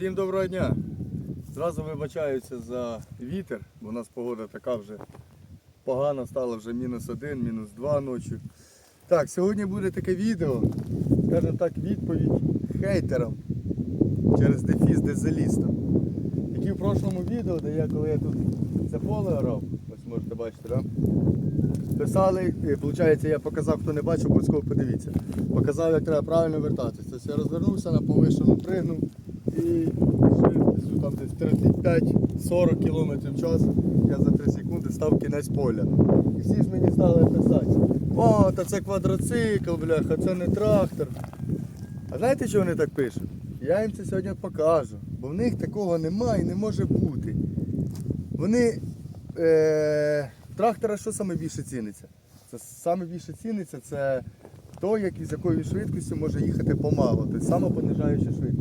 Всім доброго дня! Зразу вибачаюся за вітер, бо у нас погода така вже погана стала, вже мінус один, мінус два ночі. Так, сьогодні буде таке відео, скажімо так, відповідь хейтерам через дефіс дезелістам. Які в прошлому відео, де я коли я тут це поле орав, ось можете бачити, да? писали, виходить, я показав, хто не бачив, обов'язково подивіться. Показав, як треба правильно вертатися. Тобто я розвернувся на повишену пригнув і швидкістю там десь 35-40 км в час я за 3 секунди став кінець поля. І всі ж мені стали писати, о, та це квадроцикл, бляха, це не трактор. А знаєте, що вони так пишуть? Я їм це сьогодні покажу, бо в них такого немає і не може бути. Вони е, трактора що саме більше ціниться? Це саме більше ціниться це той, який з якою швидкістю може їхати помало, тобто самопонижаюча швидкість.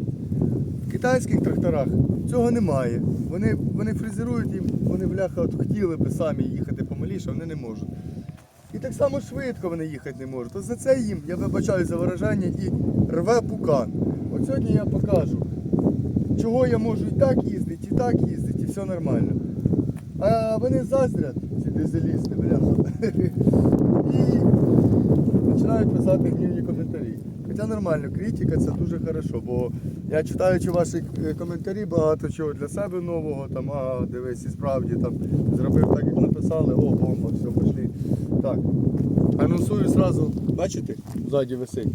Китайських тракторах цього немає. Вони, вони фрезерують їм, вони бляха от хотіли би самі їхати помаліше, вони не можуть. І так само швидко вони їхати не можуть. То за це їм, я вибачаю за виражання, і рве пукан. От сьогодні я покажу, чого я можу і так їздити, і так їздити, і все нормально. А вони заздрять, ці дизелісти, бляха. І починають писати гнівні коментарі. Хоча нормально, критика це дуже хорошо, бо я читаючи ваші е, коментарі, багато чого для себе нового, там, а дивись, і справді там зробив так, як написали, о, бомба, все, пішли. Так. Анонсую зразу, бачите, ззаді висить.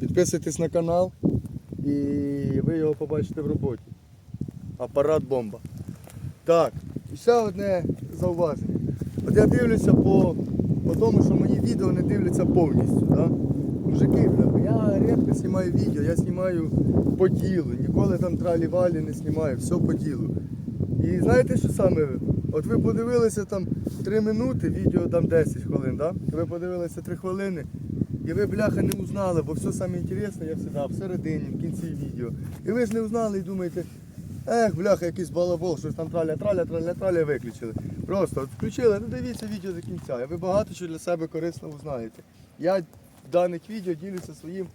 Підписуйтесь на канал і ви його побачите в роботі. Апарат бомба. Так, і ще одне зауваження. От я дивлюся по, по тому, що мої відео не дивляться повністю. Да? Мужики, бля, я рідко знімаю відео, я знімаю по ділу, ніколи там тралі-валі не знімаю, все по ділу. І знаєте, що саме? От ви подивилися там 3 минути, відео там 10 хвилин, да? ви подивилися 3 хвилини, і ви, бляха, не узнали, бо все саме інтересне я завжди всередині, в кінці відео. І ви ж не узнали і думаєте, ех, бляха, якийсь балабол, щось там траля, траля, траля, траля виключили. Просто от включили, ну дивіться відео до кінця, і ви багато що для себе корисного узнаєте. Я даних відео ділюся своїм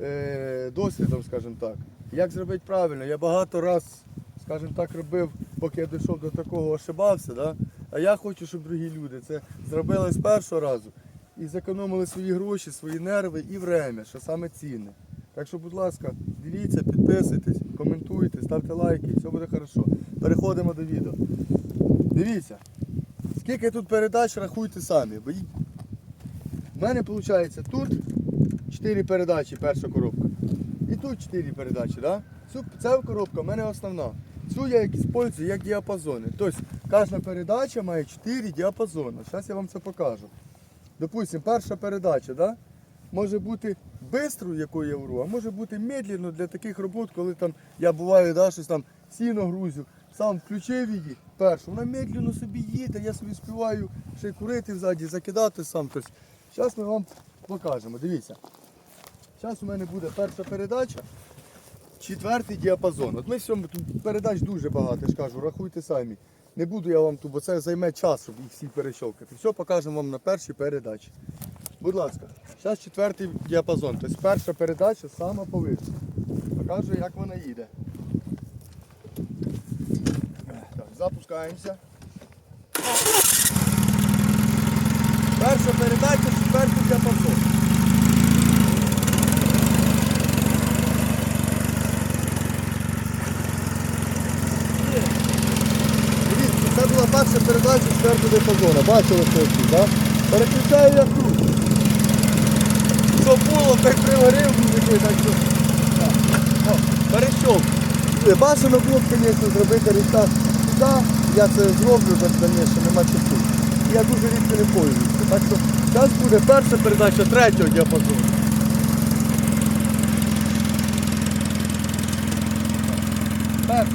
е, досвідом, скажімо так. Як зробити правильно? Я багато раз, скажімо так, робив, поки я дійшов до такого, ошибався. Да? А я хочу, щоб другі люди це зробили з першого разу і зекономили свої гроші, свої нерви і время, що саме цінне. Так що, будь ласка, дивіться, підписуйтесь, коментуйте, ставте лайки, все буде хорошо. Переходимо до відео. Дивіться, скільки тут передач, рахуйте самі. В мене виходить тут 4 передачі, перша коробка. І тут 4 передачі. Да? Цю, ця коробка в мене основна. Цю я використовую як діапазони. Тобто кожна передача має 4 діапазони. Зараз я вам це покажу. Допустимо, перша передача, да? може бути швидкою, яку я вру, а може бути медленно для таких робот, коли там я буваю, да, щось там сіно грузю, сам включив її першу, вона медленно собі їде, я собі співаю ще курити ззаді, закидати сам. Тобто, зараз ми вам покажемо. Дивіться. Зараз у мене буде перша передача, четвертий діапазон. От ми всьому тут передач дуже багато, я ж кажу, рахуйте самі. Не буду я вам тут, бо це займе час, їх всі перещелкати. Все покажемо вам на першій передачі. Будь ласка, зараз четвертий діапазон. Тобто перша передача сама повища. Покажу, як вона їде. Так, запускаємося. Перша передача, четвертий діапазон. Дивіться, це була перша передача четвертого діапазону. Бачили хлопці, так? Переключаю я тут. Що було, так приварив мужики, так що. Перейшов. Е, Бажано було звісно, зробити ріка сюди. Я це зроблю, так дальніше, нема часу. Я дуже рідко не пользуюся. Так що зараз буде перша передача третього діапазону. Перша.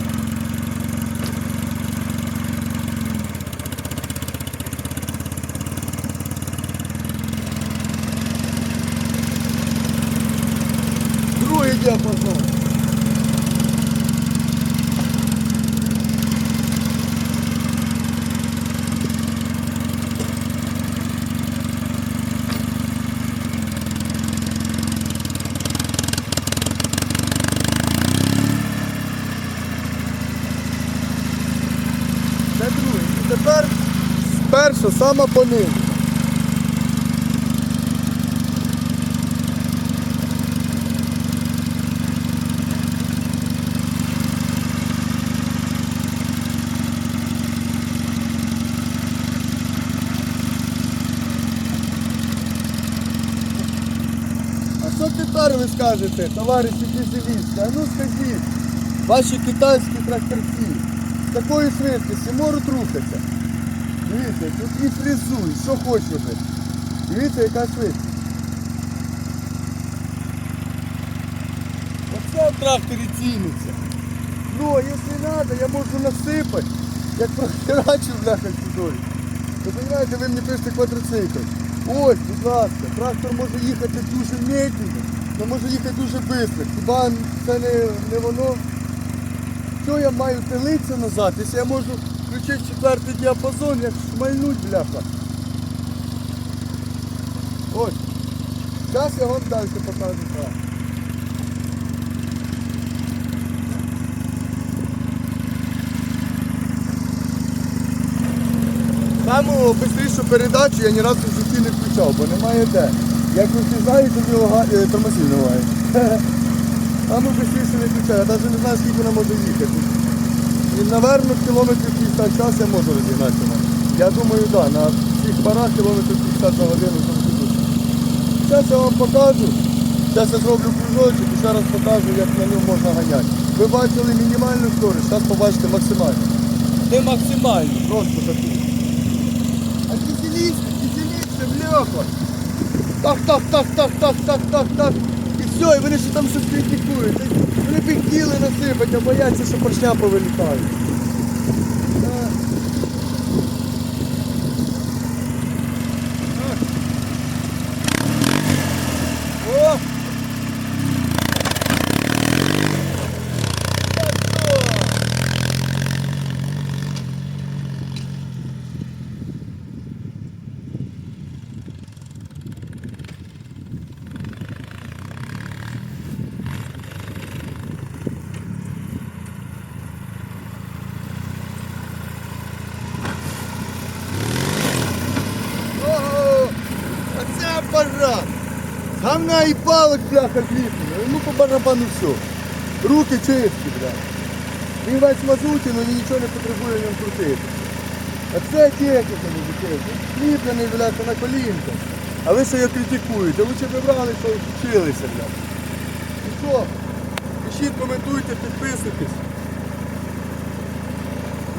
Другий діапазон. Сама понизу. А що тепер ви скажете, товариші дизелісти? А ну скажіть, ваші китайські тракторці такою швидкістю можуть рухатися? Дивіться, тут і фрезуй, що хочете. Дивіться, яка швидкість. Оце в тракторі ціниться. Ну, а якщо треба, я можу насипати, як прохерачу бляха чудові. Ви розумієте, ви мені пишете квадроцикл. Ось, будь ласка, трактор може їхати дуже медленно, але може їхати дуже швидко. Хіба це не, не воно? Що я маю тилитися назад, якщо я можу включити четвертий діапазон, як шмальнуть бляха. Ось. Зараз я вам далі покажу. Саму швидшу передачу я ні разу в житті не включав, бо немає де. Як ви всі знаєте, е, тормозів немає. Саму швидше не включаю, я навіть не знаю, скільки вона може їхати. І, напевно, кілометрів 50 час я можу розігнатися. Я думаю, так, да, на цих парах кілометрів 50 на годину завжди. Зараз я вам покажу. Зараз я зроблю кружочок і ще раз покажу, як на ньому можна ганяти. Ви бачили мінімальну скорість, зараз побачите максимальну. Не максимальну, просто таку. А дізелісти, дізелісти, бляха. Так, так, так, так, так, так, так, так. Все, і вони ще там щось критикують. Вони б хотіли насипати, а бояться, що поршня повилітають. Так. О! Ого! Апарат! Гамна і палок, бляха, кліпнули. Ну по барабану все. Руки чисті, бля. Він весь мазуті, але нічого не потребує в ньому крутити. А це техніка, мужики. Кліплений, бляха, на колінках. А ви ще його критикуєте. Лучше б брали, що вчилися, бля. Ну що? Пишіть, коментуйте, підписуйтесь.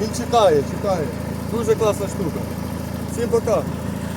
Він чекає, чекає. Дуже класна штука. Всім пока.